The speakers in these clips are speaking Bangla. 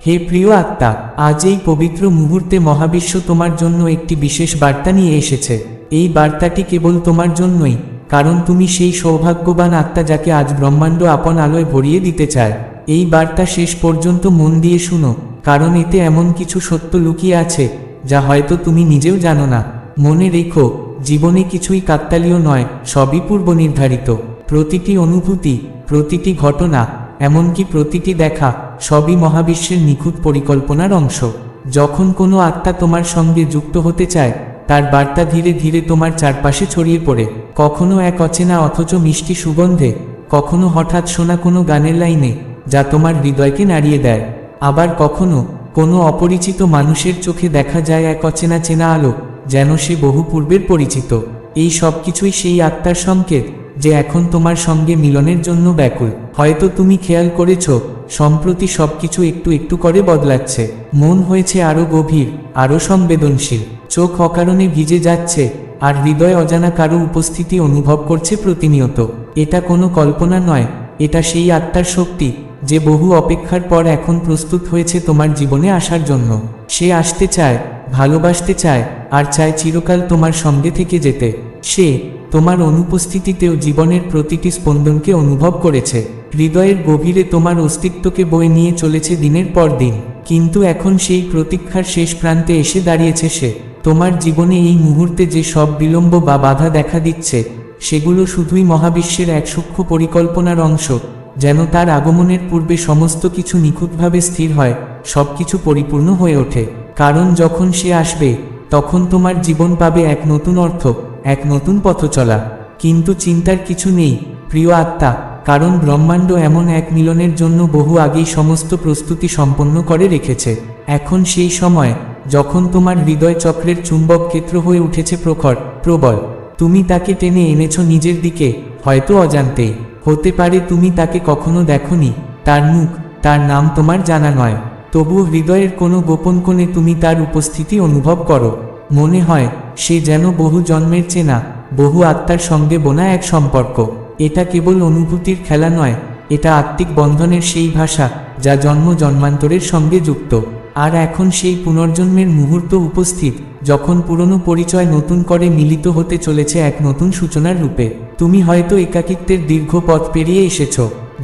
হে প্রিয় আত্মা, আজ এই পবিত্র মুহূর্তে মহাবিশ্ব তোমার জন্য একটি বিশেষ বার্তা নিয়ে এসেছে। এই বার্তাটি কেবল তোমার জন্যই, কারণ তুমি সেই সৌভাগ্যবান আত্মা যাকে আজ ব্রহ্মাণ্ড আপন আলোয় ভরিয়ে দিতে চায়। এই বার্তা শেষ পর্যন্ত মন দিয়ে শুনো, কারণ এতে এমন কিছু সত্য লুকিয়ে আছে, যা হয়তো তুমি নিজেও জানো না। মনে রেখো, জীবনে কিছুই কাকতালীয় নয়, সবই পূর্ব নির্ধারিত প্রতিটি অনুভূতি, প্রতিটি ঘটনা এমনকি প্রতিটি দেখা সবই মহাবিশ্বের নিখুঁত পরিকল্পনার অংশ। যখন কোনো আত্মা তোমার সঙ্গে যুক্ত হতে চায়, তার বার্তা ধীরে ধীরে তোমার চারপাশে ছড়িয়ে পড়ে। কখনো এক অচেনা অথচ মিষ্টি সুগন্ধে, কখনো হঠাৎ শোনা কোনো গানের লাইনে, যা তোমার হৃদয়কে নাড়িয়ে দেয়। আবার কখনো কোনো অপরিচিত মানুষের চোখে দেখা যায় এক অচেনা চেনা আলো, যেন সে বহু পূর্বের পরিচিত। এই সব কিছুই সেই আত্মার সংকেত। যে এখন তোমার সঙ্গে মিলনের জন্য ব্যাকুল। হয়তো তুমি খেয়াল করেছ, সম্প্রতি সবকিছু একটু একটু করে বদলাচ্ছে। মন হয়েছে আরও গভীর, আরও সংবেদনশীল। চোখ অকারণে ভিজে যাচ্ছে, আর হৃদয় অজানা কারও উপস্থিতি অনুভব করছে প্রতিনিয়ত। এটা কোনো কল্পনা নয়, এটা সেই আত্মার শক্তি, যে বহু অপেক্ষার পর এখন প্রস্তুত হয়েছে তোমার জীবনে আসার জন্য। সে আসতে চায়, ভালোবাসতে চায়, আর চায় চিরকাল তোমার সঙ্গে থেকে যেতে। সে তোমার অনুপস্থিতিতেও জীবনের প্রতিটি স্পন্দনকে অনুভব করেছে। হৃদয়ের গভীরে তোমার অস্তিত্বকে বয়ে নিয়ে চলেছে দিনের পর দিন। কিন্তু এখন সেই প্রতীক্ষার শেষ প্রান্তে এসে দাঁড়িয়েছে সে। তোমার জীবনে এই মুহূর্তে যে সব বিলম্ব বা বাধা দেখা দিচ্ছে, সেগুলো শুধুই মহাবিশ্বের এক সূক্ষ্ম পরিকল্পনার অংশ। যেন তার আগমনের পূর্বে সমস্ত কিছু নিখুঁতভাবে স্থির হয় সব কিছু পরিপূর্ণ হয়ে ওঠে। কারণ যখন সে আসবে, তখন তোমার জীবন পাবে এক নতুন অর্থ। এক নতুন পথ চলা। কিন্তু চিন্তার কিছু নেই, প্রিয় আত্মা, কারণ ব্রহ্মাণ্ড এমন এক মিলনের জন্য বহু আগেই সমস্ত প্রস্তুতি সম্পন্ন করে রেখেছে। এখন সেই সময়, যখন তোমার হৃদয় চক্রের চুম্বক ক্ষেত্র হয়ে উঠেছে প্রখর, প্রবল। তুমি তাকে টেনে এনেছো নিজের দিকে, হয়তো অজান্তে। হতে পারে তুমি তাকে কখনো দেখনি, তার মুখ, তার নাম তোমার জানা নয়। তবুও হৃদয়ের কোনো গোপন কোণে তুমি তার উপস্থিতি অনুভব করো। মনে হয়, সে যেন বহু জন্মের চেনা, বহু আত্মার সঙ্গে বোনা এক সম্পর্ক। এটা কেবল অনুভূতির খেলা নয়, এটা আত্মিক বন্ধনের সেই ভাষা, যা জন্ম জন্মান্তরের সঙ্গে যুক্ত। আর এখন সেই পুনর্জন্মের মুহূর্ত উপস্থিত, যখন পুরনো পরিচয় নতুন করে মিলিত হতে চলেছে এক নতুন সূচনার রূপে। তুমি হয়তো একাকিত্বের দীর্ঘ পথ পেরিয়ে এসেছ,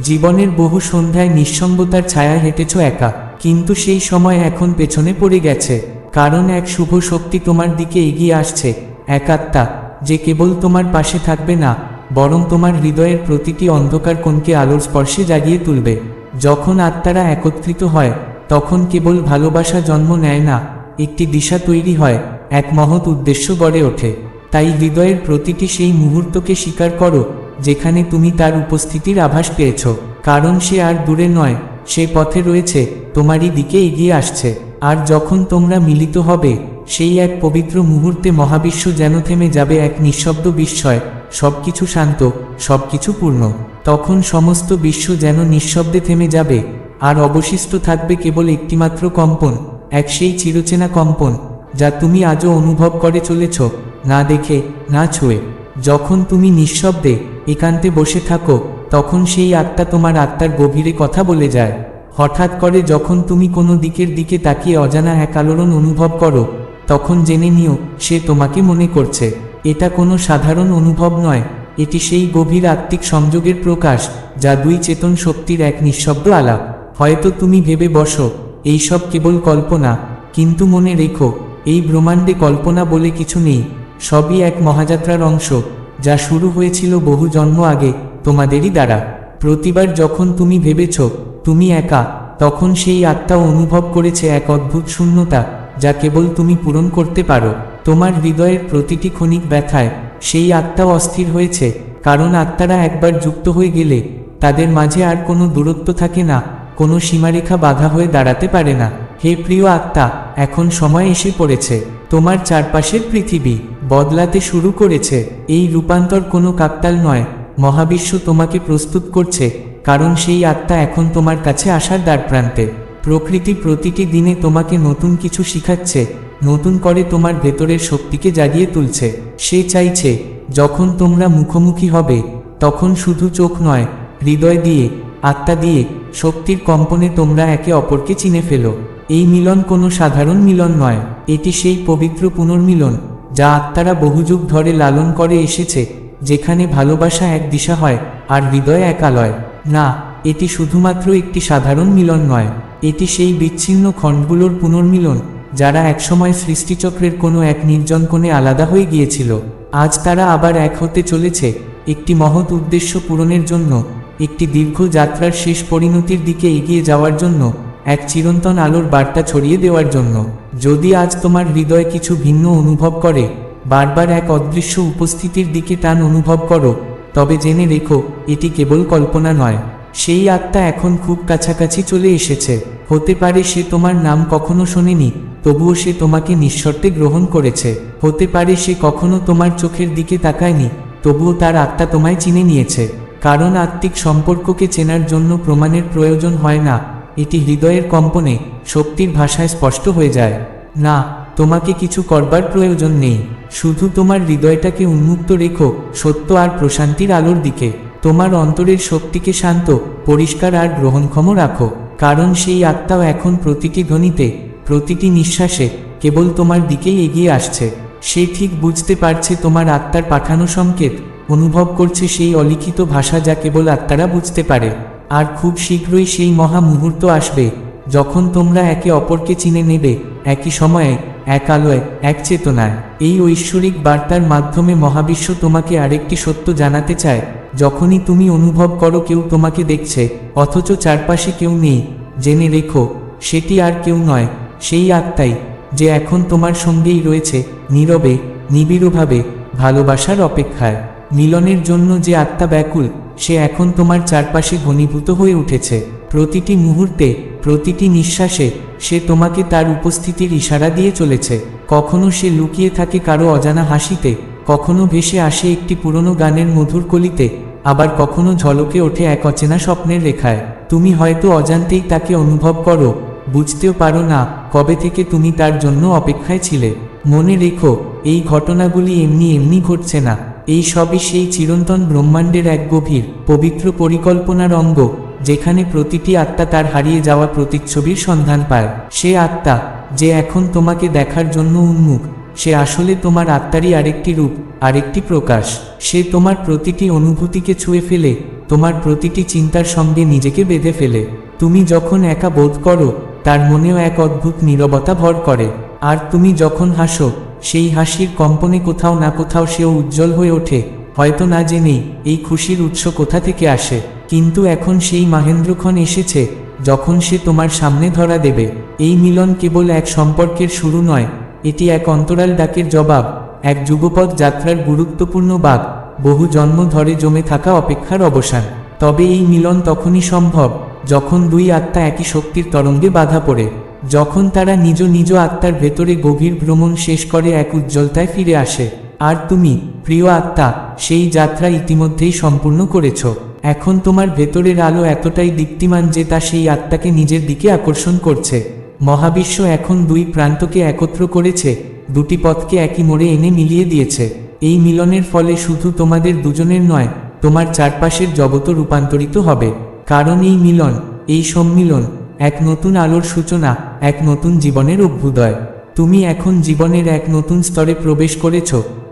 জীবনের বহু সন্ধ্যায় নিঃসঙ্গতার ছায়া হেঁটেছ একা, কিন্তু সেই সময় এখন পেছনে পড়ে গেছে। কারণ এক শুভ শক্তি তোমার দিকে এগিয়ে আসছে এক আত্মা যে কেবল তোমার পাশে থাকবে না, বরং তোমার হৃদয়ের প্রতিটি অন্ধকার কোণকে আলোর স্পর্শে জাগিয়ে তুলবে। যখন আত্মারা একত্রিত হয়, তখন কেবল ভালোবাসা জন্ম নেয় না, একটি দিশা তৈরি হয়, এক মহৎ উদ্দেশ্য গড়ে ওঠে। তাই হৃদয়ের প্রতিটি সেই মুহূর্তকে স্বীকার করো, যেখানে তুমি তার উপস্থিতির আভাস পেয়েছ। কারণ সে আর দূরে নয়, সে পথে রয়েছে, তোমারই দিকে এগিয়ে আসছে। আর যখন তোমরা মিলিত হবে, সেই এক পবিত্র মুহূর্তে মহাবিশ্ব যেন থেমে যাবে এক নিঃশব্দ বিস্ময়, সবকিছু শান্ত, সবকিছু পূর্ণ। তখন সমস্ত বিশ্ব যেন নিঃশব্দে থেমে যাবে, আর অবশিষ্ট থাকবে কেবল একটিমাত্র কম্পন, এক সেই চিরচেনা কম্পন, যা তুমি আজও অনুভব করে চলেছ, না দেখে, না ছুঁয়ে। যখন তুমি নিঃশব্দে, একান্তে বসে থাকো, তখন সেই আত্মা তোমার আত্মার গভীরে কথা বলে যায়। হঠাৎ করে যখন তুমি কোনো দিকের দিকে তাকিয়ে অজানা এক আলোড়ন অনুভব করো, তখন জেনে নিও, সে তোমাকে মনে করছে। এটা কোনো সাধারণ অনুভব নয়, এটি সেই গভীর আত্মিক সংযোগের প্রকাশ, যা দুই চেতন শক্তির এক নিঃশব্দ আলাপ। হয়তো তুমি ভেবে বসো এইসব কেবল কল্পনা, কিন্তু মনে রেখো, এই ব্রহ্মাণ্ডে কল্পনা বলে কিছু নেই, সবই এক মহাযাত্রার অংশ, যা শুরু হয়েছিল বহু জন্ম আগে তোমাদেরই দ্বারা। প্রতিবার যখন তুমি ভেবেছ তুমি একা, তখন সেই আত্মা অনুভব করেছে এক অদ্ভুত শূন্যতা, যা কেবল তুমি পূরণ করতে পারো। তোমার হৃদয়ের প্রতিটি ক্ষণিক ব্যথায় সেই আত্মাও অস্থির হয়েছে, কারণ আত্মারা একবার যুক্ত হয়ে গেলে তাদের মাঝে আর কোনো দূরত্ব থাকে না, কোনো সীমারেখা বাধা হয়ে দাঁড়াতে পারে না। হে প্রিয় আত্মা, এখন সময় এসে পড়েছে। তোমার চারপাশের পৃথিবী বদলাতে শুরু করেছে। এই রূপান্তর কোনো কাকতাল নয়। মহাবিশ্ব তোমাকে প্রস্তুত করছে। কারণ সেই আত্মা এখন তোমার কাছে আসার দ্বারপ্রান্তে। প্রকৃতি প্রতিটি দিনে তোমাকে নতুন কিছু শিখাচ্ছে, নতুন করে তোমার ভেতরের শক্তিকে জাগিয়ে তুলছে। সে চাইছে, যখন তোমরা মুখোমুখি হবে, তখন শুধু চোখ নয়, হৃদয় দিয়ে, আত্মা দিয়ে, শক্তির কম্পনে তোমরা একে অপরকে চিনে ফেলো। এই মিলন কোনো সাধারণ মিলন নয়, এটি সেই পবিত্র পুনর্মিলন, যা আত্মারা বহুযুগ ধরে লালন করে এসেছে, যেখানে ভালোবাসা এক দিশা হয়, আর হৃদয় একালয় না, এটি শুধুমাত্র একটি সাধারণ মিলন নয়, এটি সেই বিচ্ছিন্ন খণ্ডগুলোর পুনর্মিলন, যারা একসময় সৃষ্টিচক্রের কোনো এক নির্জন কোণে আলাদা হয়ে গিয়েছিল। আজ তারা আবার এক হতে চলেছে, একটি মহৎ উদ্দেশ্য পূরণের জন্য, একটি দীর্ঘ যাত্রার শেষ পরিণতির দিকে এগিয়ে যাওয়ার জন্য, এক চিরন্তন আলোর বার্তা ছড়িয়ে দেওয়ার জন্য। যদি আজ তোমার হৃদয় কিছু ভিন্ন অনুভব করে, বারবার এক অদৃশ্য উপস্থিতির দিকে টান অনুভব করো তবে জেনে রেখো, এটি কেবল কল্পনা নয়। সেই আত্মা এখন খুব কাছাকাছি চলে এসেছে। হতে পারে সে তোমার নাম কখনো শোনেনি, তবুও সে তোমাকে নিঃশর্তে গ্রহণ করেছে। হতে পারে সে কখনো তোমার চোখের দিকে তাকায়নি, তবুও তার আত্মা তোমায় চিনে নিয়েছে। কারণ আত্মিক সম্পর্ককে চেনার জন্য প্রমাণের প্রয়োজন হয় না, এটি হৃদয়ের কম্পনে, শক্তির ভাষায় স্পষ্ট হয়ে যায়। না তোমাকে কিছু করবার প্রয়োজন নেই। শুধু তোমার হৃদয়টাকে উন্মুক্ত রেখো, সত্য আর প্রশান্তির আলোর দিকে। তোমার অন্তরের শক্তিকে শান্ত, পরিষ্কার আর গ্রহণক্ষম রাখো। কারণ সেই আত্মাও এখন প্রতিটি ধ্বনিতে, প্রতিটি নিঃশ্বাসে, কেবল তোমার দিকেই এগিয়ে আসছে। সে ঠিক বুঝতে পারছে তোমার আত্মার পাঠানো সংকেত, অনুভব করছে সেই অলিখিত ভাষা যা কেবল আত্মারা বুঝতে পারে। আর খুব শীঘ্রই সেই মহা মুহূর্ত আসবে, যখন তোমরা একে অপরকে চিনে নেবে। একই সময়ে এক আলোয় এক চেতনায়। এই ঐশ্বরিক বার্তার মাধ্যমে মহাবিশ্ব তোমাকে আরেকটি সত্য জানাতে চায়। যখনই তুমি অনুভব করো কেউ তোমাকে দেখছে, অথচ চারপাশে কেউ নেই, জেনে রেখো, সেটি আর কেউ নয়, সেই আত্মাই, যে এখন তোমার সঙ্গেই রয়েছে, নীরবে, নিবিড়ভাবে, ভালোবাসার অপেক্ষায়। মিলনের জন্য যে আত্মা ব্যাকুল, সে এখন তোমার চারপাশে ঘনীভূত হয়ে উঠেছে। প্রতিটি মুহূর্তে, প্রতিটি নিঃশ্বাসে সে তোমাকে তার উপস্থিতির ইশারা দিয়ে চলেছে। কখনো সে লুকিয়ে থাকে কারও অজানা হাসিতে, কখনো ভেসে আসে একটি পুরনো গানের মধুর কলিতে, আবার কখনো ঝলকে ওঠে এক অচেনা স্বপ্নের রেখায়। তুমি হয়তো অজান্তেই তাকে অনুভব করো, বুঝতেও পারো না কবে থেকে তুমি তার জন্য অপেক্ষায় ছিলে। মনে রেখো, এই ঘটনাগুলি এমনি এমনি ঘটছে না। এই সবই সেই চিরন্তন ব্রহ্মাণ্ডের এক গভীর, পবিত্র পরিকল্পনার অঙ্গ। যেখানে প্রতিটি আত্মা তার হারিয়ে যাওয়া প্রতিচ্ছবির সন্ধান পায়। সে আত্মা, যে এখন তোমাকে দেখার জন্য উন্মুখ, সে আসলে তোমার আত্মারই আরেকটি রূপ, আরেকটি প্রকাশ। সে তোমার প্রতিটি অনুভূতিকে ছুঁয়ে ফেলে, তোমার প্রতিটি চিন্তার সঙ্গে নিজেকে বেঁধে ফেলে। তুমি যখন একা বোধ করো, তার মনেও এক অদ্ভুত নীরবতা ভর করে। আর তুমি যখন হাসো, সেই হাসির কম্পনে কোথাও না কোথাও সেও উজ্জ্বল হয়ে ওঠে। হয়তো না জেনেই এই খুশির উৎস কোথা থেকে আসে। কিন্তু এখন সেই মাহেন্দ্রক্ষণ এসেছে, যখন সে তোমার সামনে ধরা দেবে। এই মিলন কেবল এক সম্পর্কের শুরু নয়, এটি এক অন্তরাল ডাকের জবাব, এক যুগপথ যাত্রার গুরুত্বপূর্ণ বাঘ, বহু জন্ম ধরে জমে থাকা অপেক্ষার অবসান। তবে এই মিলন তখনই সম্ভব, যখন দুই আত্মা একই শক্তির তরঙ্গে বাধা পড়ে, যখন তারা নিজ নিজ আত্মার ভেতরে গভীর ভ্রমণ শেষ করে এক উজ্জ্বলতায় ফিরে আসে। আর তুমি, প্রিয় আত্মা, সেই যাত্রা ইতিমধ্যেই সম্পূর্ণ করেছ। এখন তোমার ভেতরের আলো এতটাই দীপ্তিমান যে তা সেই আত্মাকে নিজের দিকে আকর্ষণ করছে। মহাবিশ্ব এখন দুই প্রান্তকে একত্র করেছে, দুটি পথকে একই মোড়ে এনে মিলিয়ে দিয়েছে। এই মিলনের ফলে শুধু তোমাদের দুজনের নয়, তোমার চারপাশের জগৎ রূপান্তরিত হবে। কারণ এই মিলন, এই সম্মিলন, এক নতুন আলোর সূচনা, এক নতুন জীবনের অভ্যুদয়। তুমি এখন জীবনের এক নতুন স্তরে প্রবেশ করেছ,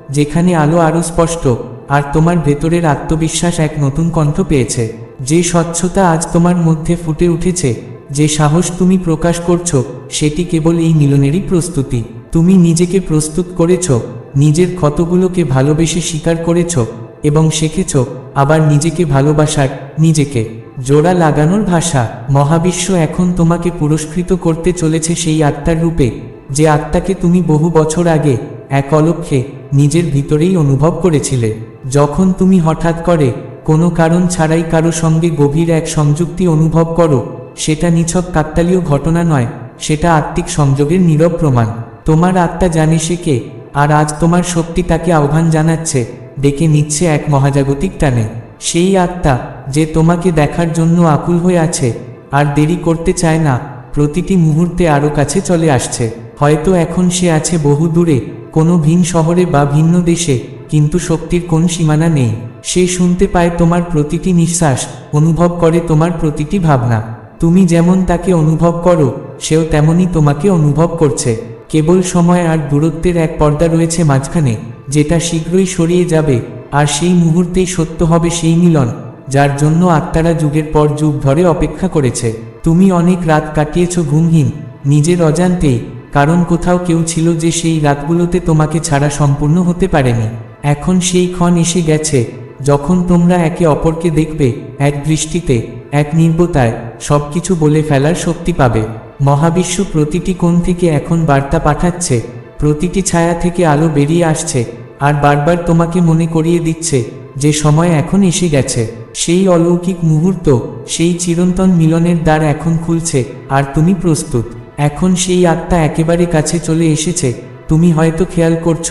যেখানে আলো আরও স্পষ্ট আর তোমার ভেতরের আত্মবিশ্বাস এক নতুন কণ্ঠ পেয়েছে। যে স্বচ্ছতা আজ তোমার মধ্যে ফুটে উঠেছে, যে সাহস তুমি প্রকাশ করছ, সেটি কেবল এই মিলনেরই প্রস্তুতি। তুমি নিজেকে প্রস্তুত করেছ, নিজের ক্ষতগুলোকে ভালোবেসে স্বীকার করেছ এবং শিখেছ, আবার নিজেকে ভালোবাসার, নিজেকে। জোড়া লাগানোর ভাষা, মহাবিশ্ব এখন তোমাকে পুরস্কৃত করতে চলেছে সেই আত্মার রূপে, যে আত্মাকে তুমি বহু বছর আগে এক অলক্ষে নিজের ভিতরেই অনুভব করেছিলে। যখন তুমি হঠাৎ করে কোনো কারণ ছাড়াই কারও সঙ্গে গভীর এক সংযুক্তি অনুভব করো, সেটা নিছক কাকতালীয় ঘটনা নয়, সেটা আত্মিক সংযোগের নীরব প্রমাণ। তোমার আত্মা জানে সে কে, আর আজ তোমার শক্তি তাকে আহ্বান জানাচ্ছে, ডেকে নিচ্ছে এক মহাজাগতিক টানে। সেই আত্মা যে তোমাকে দেখার জন্য আকুল হয়ে আছে, আর দেরি করতে চায় না, প্রতিটি মুহূর্তে আরও কাছে চলে আসছে। হয়তো এখন সে আছে বহু দূরে কোনো ভিন শহরে বা ভিন্ন দেশে কিন্তু শক্তির কোন সীমানা নেই। সে শুনতে পায় তোমার প্রতিটি নিঃশ্বাস, অনুভব করে তোমার প্রতিটি ভাবনা। তুমি যেমন তাকে অনুভব করো, সেও তেমনই তোমাকে অনুভব করছে। কেবল সময় আর দূরত্বের এক পর্দা রয়েছে মাঝখানে, যেটা শীঘ্রই সরিয়ে যাবে, আর সেই মুহূর্তেই সত্য হবে সেই মিলন, যার জন্য আত্মারা যুগের পর যুগ ধরে অপেক্ষা করেছে। তুমি অনেক রাত কাটিয়েছ ঘুমহীন, নিজের অজান্তেই, কারণ কোথাও কেউ ছিল যে সেই রাতগুলোতে তোমাকে ছাড়া সম্পূর্ণ হতে পারেনি। এখন সেই ক্ষণ এসে গেছে, যখন তোমরা একে অপরকে দেখবে, এক দৃষ্টিতে, এক নির্বতায়, সবকিছু বলে ফেলার শক্তি পাবে। মহাবিশ্ব প্রতিটি কোণ থেকে এখন বার্তা পাঠাচ্ছে, প্রতিটি ছায়া থেকে আলো বেরিয়ে আসছে, আর বারবার তোমাকে মনে করিয়ে দিচ্ছে, যে সময় এখন এসে গেছে। সেই অলৌকিক মুহূর্ত, সেই চিরন্তন মিলনের দ্বার এখন খুলছে, আর তুমি প্রস্তুত। এখন সেই আত্মা একেবারে কাছে চলে এসেছে, তুমি হয়তো খেয়াল করছ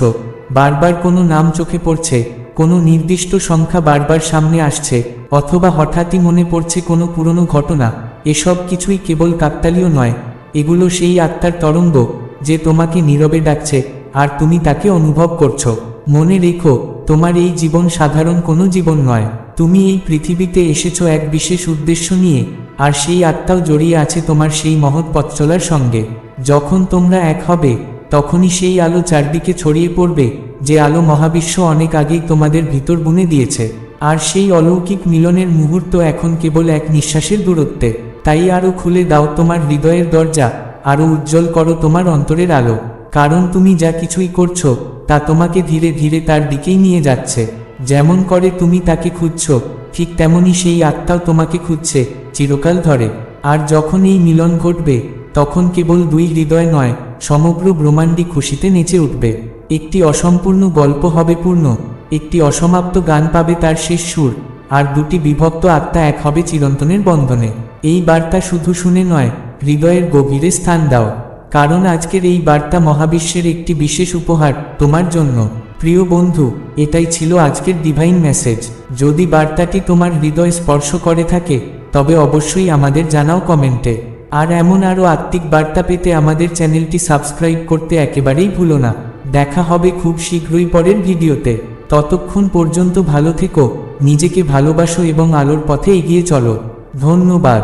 বারবার কোনো নাম চোখে পড়ছে, কোনো নির্দিষ্ট সংখ্যা বারবার সামনে আসছে, অথবা হঠাৎই মনে পড়ছে কোনো পুরনো ঘটনা, এসব কিছুই কেবল কাকতালীয় নয়, এগুলো সেই আত্মার তরঙ্গ, যে তোমাকে নীরবে ডাকছে, আর তুমি তাকে অনুভব করছ। মনে রেখো, তোমার এই জীবন সাধারণ কোনো জীবন নয়, তুমি এই পৃথিবীতে এসেছ এক বিশেষ উদ্দেশ্য নিয়ে, আর সেই আত্মাও জড়িয়ে আছে তোমার সেই মহৎ পথ চলার সঙ্গে। যখন তোমরা এক হবে তখনই সেই আলো চারদিকে ছড়িয়ে পড়বে, যে আলো মহাবিশ্ব অনেক আগেই তোমাদের ভিতর বুনে দিয়েছে। আর সেই অলৌকিক মিলনের মুহূর্ত এখন কেবল এক নিঃশ্বাসের দূরত্বে। তাই আরও খুলে দাও তোমার হৃদয়ের দরজা আরও উজ্জ্বল করো তোমার অন্তরের আলো। কারণ তুমি যা কিছুই করছ, তা তোমাকে ধীরে ধীরে তার দিকেই নিয়ে যাচ্ছে। যেমন করে তুমি তাকে খুঁজছ, ঠিক তেমনই সেই আত্মাও তোমাকে খুঁজছে, চিরকাল ধরে। আর যখন এই মিলন ঘটবে তখন কেবল দুই হৃদয় নয়, সমগ্র ব্রহ্মাণ্ডই খুশিতে নেচে উঠবে। একটি অসম্পূর্ণ গল্প হবে পূর্ণ, একটি অসমাপ্ত গান পাবে তার শেষ সুর, আর দুটি বিভক্ত আত্মা এক হবে চিরন্তনের বন্ধনে। এই বার্তা শুধু শুনে নয়, হৃদয়ের গভীরে স্থান দাও। কারণ আজকের এই বার্তা মহাবিশ্বের একটি বিশেষ উপহার তোমার জন্য। প্রিয় বন্ধু, এটাই ছিল আজকের ডিভাইন মেসেজ যদি বার্তাটি তোমার হৃদয় স্পর্শ করে থাকে, তবে অবশ্যই আমাদের জানাও কমেন্টে। আর এমন আরও আত্মিক বার্তা পেতে আমাদের চ্যানেলটি সাবস্ক্রাইব করতে একেবারেই ভুলো না। দেখা হবে খুব শীঘ্রই পরের ভিডিওতে। ততক্ষণ পর্যন্ত ভালো থেকো, নিজেকে ভালোবাসো এবং আলোর পথে এগিয়ে চলো। ধন্যবাদ।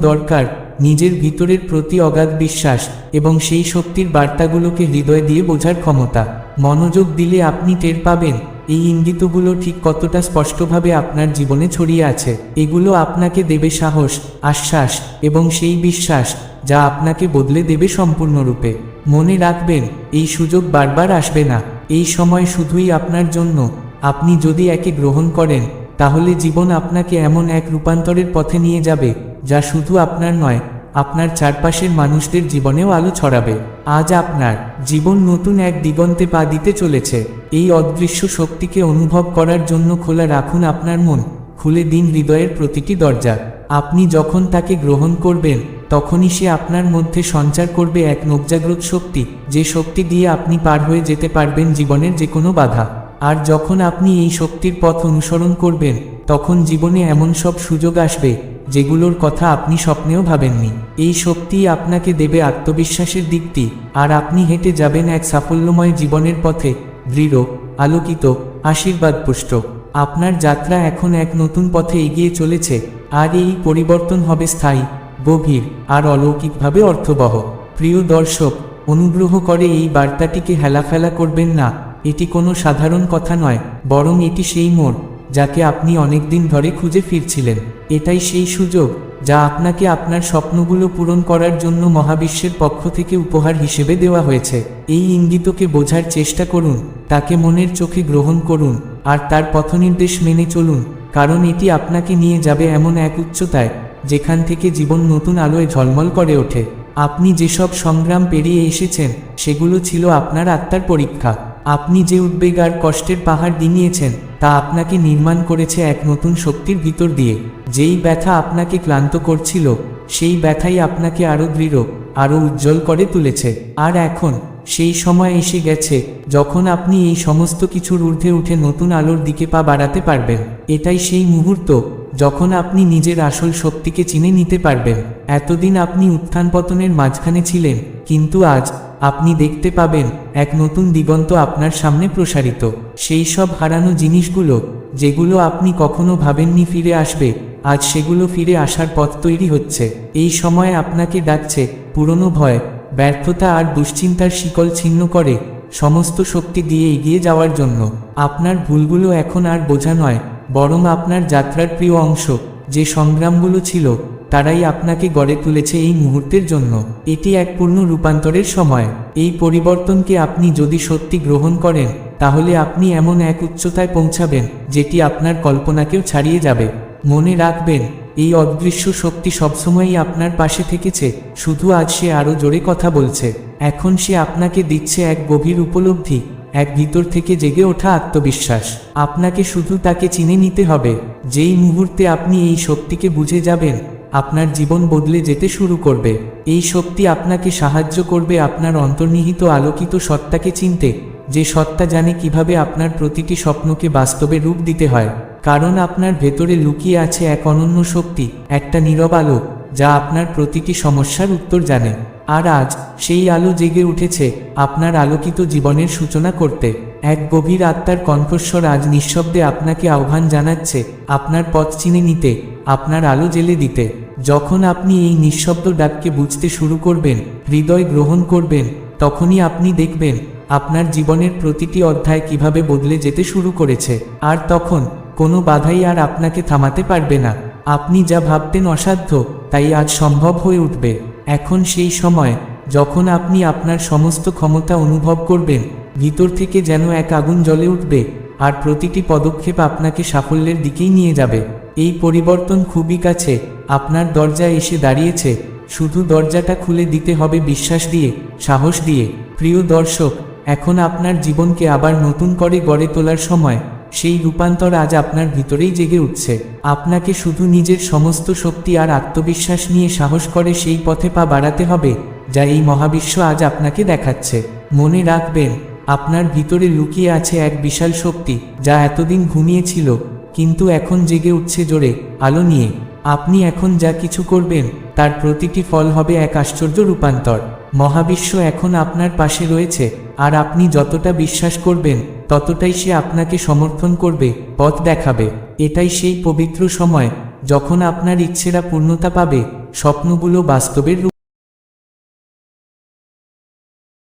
দরকার, নিজের ভিতরের প্রতি অগাধ বিশ্বাস এবং সেই শক্তির বার্তাগুলোকে হৃদয় দিয়ে বোঝার ক্ষমতা। মনোযোগ দিলে আপনি টের পাবেন। এই ইঙ্গিতগুলো ঠিক কতটা স্পষ্টভাবে আপনার জীবনে ছড়িয়ে আছে, এগুলো আপনাকে দেবে সাহস, আশ্বাস এবং সেই বিশ্বাস যা আপনাকে বদলে দেবে সম্পূর্ণরূপে। মনে রাখবেন, এই সুযোগ বারবার আসবে না। এই সময় শুধুই আপনার জন্য। আপনি যদি একে গ্রহণ করেন, তাহলে জীবন আপনাকে এমন এক রূপান্তরের পথে নিয়ে যাবে, যা শুধু আপনার নয় আপনার চারপাশের মানুষদের জীবনেও আলো ছড়াবে। আজ আপনার জীবন নতুন এক দিগন্তে পা দিতে চলেছে। এই অদৃশ্য শক্তিকে অনুভব করার জন্য খোলা রাখুন আপনার মন। খুলে দিন হৃদয়ের প্রতিটি দরজা। আপনি যখন তাকে গ্রহণ করবেন, তখনই সে আপনার মধ্যে সঞ্চার করবে এক নবজাগ্রত শক্তি, যে শক্তি দিয়ে আপনি পার হয়ে যেতে পারবেন জীবনের যে কোনো বাধা। আর যখন আপনি এই শক্তির পথ অনুসরণ করবেন, তখন জীবনে এমন সব সুযোগ আসবে যেগুলোর কথা আপনি স্বপ্নেও ভাবেননি। এই শক্তি আপনাকে দেবে আত্মবিশ্বাসের দিকটি, আর আপনি হেঁটে যাবেন এক সাফল্যময় জীবনের পথে, দৃঢ়, আলোকিত, আশীর্বাদপুষ্ট। আপনার যাত্রা এখন এক নতুন পথে এগিয়ে চলেছে, আর এই পরিবর্তন হবে স্থায়ী, গভীর, আর অলৌকিকভাবে অর্থবহ। প্রিয় দর্শক, অনুগ্রহ করে এই বার্তাটিকে হেলাফেলা করবেন না, এটি কোনো সাধারণ কথা নয়, বরং এটি সেই মোড় যাকে আপনি অনেকদিন ধরে খুঁজে ফিরছিলেন। এটাই সেই সুযোগ যা আপনাকে আপনার স্বপ্নগুলো পূরণ করার জন্য মহাবিশ্বের পক্ষ থেকে উপহার হিসেবে দেওয়া হয়েছে। এই ইঙ্গিতকে বোঝার চেষ্টা করুন, তাকে মনের চোখে গ্রহণ করুন, আর তার পথনির্দেশ মেনে চলুন, কারণ এটি আপনাকে নিয়ে যাবে এমন এক উচ্চতায়, যেখান থেকে জীবন নতুন আলোয় ঝলমল করে ওঠে। আপনি যেসব সংগ্রাম পেরিয়ে এসেছেন, সেগুলো ছিল আপনার আত্মার পরীক্ষা। আপনি যে উদ্বেগ আর কষ্টের পাহাড় ডিঙিয়েছেন তা আপনাকে নির্মাণ করেছে এক নতুন শক্তির ভিতর দিয়ে। যেই ব্যথা আপনাকে ক্লান্ত করছিল, সেই ব্যথাই আপনাকে আরও দৃঢ়, আরও উজ্জ্বল করে তুলেছে। আর এখন, সেই সময় এসে গেছে, যখন আপনি এই সমস্ত কিছুর ঊর্ধ্বে উঠে নতুন আলোর দিকে পা বাড়াতে পারবেন। এটাই সেই মুহূর্ত, যখন আপনি নিজের আসল শক্তিকে চিনে নিতে পারবেন। এতদিন আপনি উত্থান পতনের মাঝখানে ছিলেন, কিন্তু আজ আপনি দেখতে পাবেন, এক নতুন দিগন্ত আপনার সামনে প্রসারিত। সেই সব হারানো জিনিসগুলো, যেগুলো আপনি কখনো ভাবেননি ফিরে আসবে, আজ সেগুলো ফিরে আসার পথ তৈরি হচ্ছে। এই সময় আপনাকে ডাকছে, পুরনো ভয়, ব্যর্থতা আর দুশ্চিন্তার শিকল ছিন্ন করে, সমস্ত শক্তি দিয়ে এগিয়ে যাওয়ার জন্য। আপনার ভুলগুলো এখন আর বোঝা নয়, বরং আপনার যাত্রার প্রিয় অংশ, যে সংগ্রামগুলো ছিল তারাই আপনাকে গড়ে তুলেছে এই মুহূর্তের জন্য। এটি এক পূর্ণ রূপান্তরের সময়। এই পরিবর্তনকে আপনি যদি সত্যি গ্রহণ করেন, তাহলে আপনি এমন এক উচ্চতায় পৌঁছাবেন, যেটি আপনার কল্পনাকেও ছাড়িয়ে যাবে। মনে রাখবেন, এই অদৃশ্য শক্তি সবসময়ই আপনার পাশে থেকেছে, শুধু আজ সে আরও জোরে কথা বলছে। এখন সে আপনাকে দিচ্ছে এক গভীর উপলব্ধি, এক ভিতর থেকে জেগে ওঠা আত্মবিশ্বাস। আপনাকে শুধু তাকে চিনে নিতে হবে, যেই মুহূর্তে আপনি এই শক্তিকে বুঝে যাবেন আপনার জীবন বদলে যেতে শুরু করবে। এই শক্তি আপনাকে সাহায্য করবে আপনার অন্তর্নিহিত আলোকিত সত্তাকে চিনতে, যে সত্তা জানে কীভাবে আপনার প্রতিটি স্বপ্নকে বাস্তবে রূপ দিতে হয়। কারণ আপনার ভেতরে লুকিয়ে আছে এক অনন্য শক্তি, একটা নীরব আলো। যা আপনার প্রতিটি সমস্যার উত্তর জানে। আর আজ সেই আলো জেগে উঠেছে আপনার আলোকিত জীবনের সূচনা করতে। এক গভীর আত্মার কণ্ঠস্বর আজ নিঃশব্দে আপনাকে আহ্বান জানাচ্ছে আপনার পথ চিনে নিতে, আপনার আলো জেলে দিতে। যখন আপনি এই নিঃশব্দ ডাককে বুঝতে শুরু করবেন, হৃদয় গ্রহণ করবেন, তখনই আপনি দেখবেন আপনার জীবনের প্রতিটি অধ্যায় কীভাবে বদলে যেতে শুরু করেছে। আর তখন কোনো বাধাই আর আপনাকে থামাতে পারবে না। আপনি যা ভাবতেন অসাধ্য, তাই আজ সম্ভব হয়ে উঠবে। এখন সেই সময়, যখন আপনি আপনার সমস্ত ক্ষমতা অনুভব করবেন, ভিতর থেকে যেন এক আগুন জ্বলে উঠবে, আর প্রতিটি পদক্ষেপ আপনাকে সাফল্যের দিকেই নিয়ে যাবে। এই পরিবর্তন খুবই কাছে, আপনার দরজায় এসে দাঁড়িয়েছে, শুধু দরজাটা খুলে দিতে হবে বিশ্বাস দিয়ে, সাহস দিয়ে। প্রিয় দর্শক, এখন আপনার জীবনকে আবার নতুন করে গড়ে তোলার সময়। সেই রূপান্তর আজ আপনার ভিতরেই জেগে উঠছে। আপনাকে শুধু নিজের সমস্ত শক্তি আর আত্মবিশ্বাস নিয়ে সাহস করে সেই পথে পা বাড়াতে হবে, যা এই মহাবিশ্ব আজ আপনাকে দেখাচ্ছে। মনে রাখবেন, আপনার ভিতরে লুকিয়ে আছে এক বিশাল শক্তি, যা এতদিন ঘুমিয়েছিল, কিন্তু এখন জেগে উঠছে জোরে, আলো নিয়ে। আপনি এখন যা কিছু করবেন, তার প্রতিটি ফল হবে এক আশ্চর্য রূপান্তর। মহাবিশ্ব এখন আপনার পাশে রয়েছে, আর আপনি যতটা বিশ্বাস করবেন ততটাই সে আপনাকে সমর্থন করবে, পথ দেখাবে। এটাই সেই পবিত্র সময়, যখন আপনার ইচ্ছেরা পূর্ণতা পাবে, স্বপ্নগুলো বাস্তবের